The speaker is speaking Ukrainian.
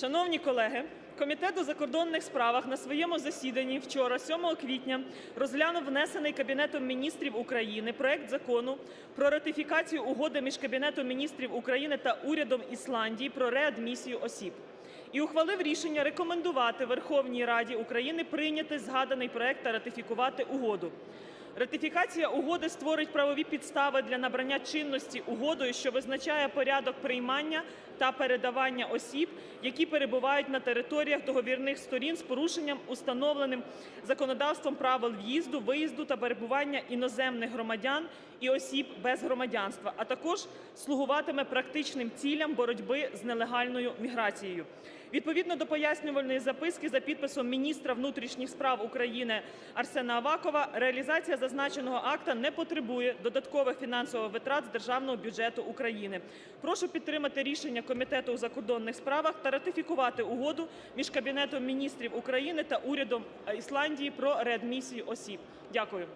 Шановні колеги, Комітет у закордонних справах на своєму засіданні вчора, 7 квітня, розглянув внесений Кабінетом Міністрів України проект Закону про ратифікацію Угоди між Кабінетом Міністрів України та Урядом Ісландії про реадмісію осіб і ухвалив рішення рекомендувати Верховній Раді України прийняти згаданий проект та ратифікувати угоду. Ратифікація угоди створить правові підстави для набрання чинності угодою, що визначає порядок приймання та передавання осіб, які перебувають на територіях договірних сторін з порушенням установленим законодавством правил в'їзду, виїзду та перебування іноземних громадян і осіб без громадянства, а також слугуватиме практичним цілям боротьби з нелегальною міграцією. Відповідно до пояснювальної записки за підписом міністра внутрішніх справ України Арсена Авакова, реалізація зазначеного акта не потребує додаткових фінансових витрат з державного бюджету України. Прошу підтримати рішення Комітету у закордонних справах та ратифікувати угоду між Кабінетом міністрів України та урядом Ісландії про реадмісію осіб. Дякую.